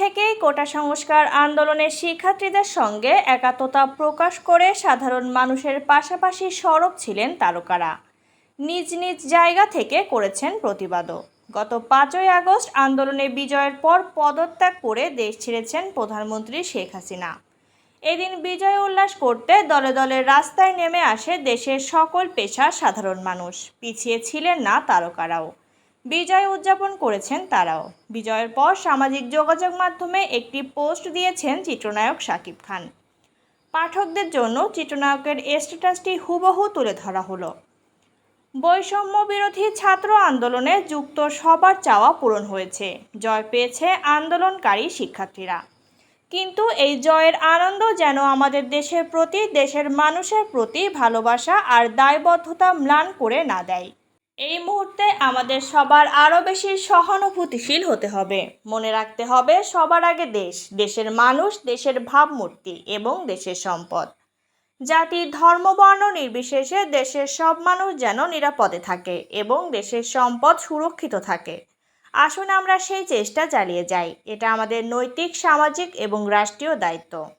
থেকেই কোটা সংস্কার আন্দোলনের শিক্ষার্থীদের সঙ্গে একাত্মতা প্রকাশ করে সাধারণ মানুষের পাশাপাশি সরব ছিলেন তারকারা। নিজ নিজ জায়গা থেকে করেছেন প্রতিবাদও। গত পাঁচই আগস্ট আন্দোলনে বিজয়ের পর পদত্যাগ করে দেশ ছেড়েছেন প্রধানমন্ত্রী শেখ হাসিনা। এদিন বিজয় উল্লাস করতে দলে দলে রাস্তায় নেমে আসে দেশের সকল পেশার সাধারণ মানুষ। পিছিয়ে ছিলেন না তারকারাও। বিজয় উদযাপন করেছেন তারাও। বিজয়ের পর সামাজিক যোগাযোগ মাধ্যমে একটি পোস্ট দিয়েছেন চিত্রনায়ক শাকিব খান। পাঠকদের জন্য চিত্রনায়কের স্ট্যাটাসটি হুবহু তুলে ধরা হলো। বৈষম্য বিরোধী ছাত্র আন্দোলনে যুক্ত সবার চাওয়া পূরণ হয়েছে। জয় পেয়েছে আন্দোলনকারী শিক্ষার্থীরা। কিন্তু এই জয়ের আনন্দ যেন আমাদের দেশের প্রতি, দেশের মানুষের প্রতি ভালোবাসা আর দায়বদ্ধতা ম্লান করে না দেয়। এই মুহূর্তে আমাদের সবার আরও বেশি সহানুভূতিশীল হতে হবে। মনে রাখতে হবে, সবার আগে দেশ, দেশের মানুষ, দেশের ভাবমূর্তি এবং দেশের সম্পদ। জাতি, ধর্ম, বর্ণ নির্বিশেষে দেশের সব মানুষ যেন নিরাপদে থাকে এবং দেশের সম্পদ সুরক্ষিত থাকে। আসুন আমরা সেই চেষ্টা চালিয়ে যাই। এটা আমাদের নৈতিক, সামাজিক এবং রাষ্ট্রীয় দায়িত্ব।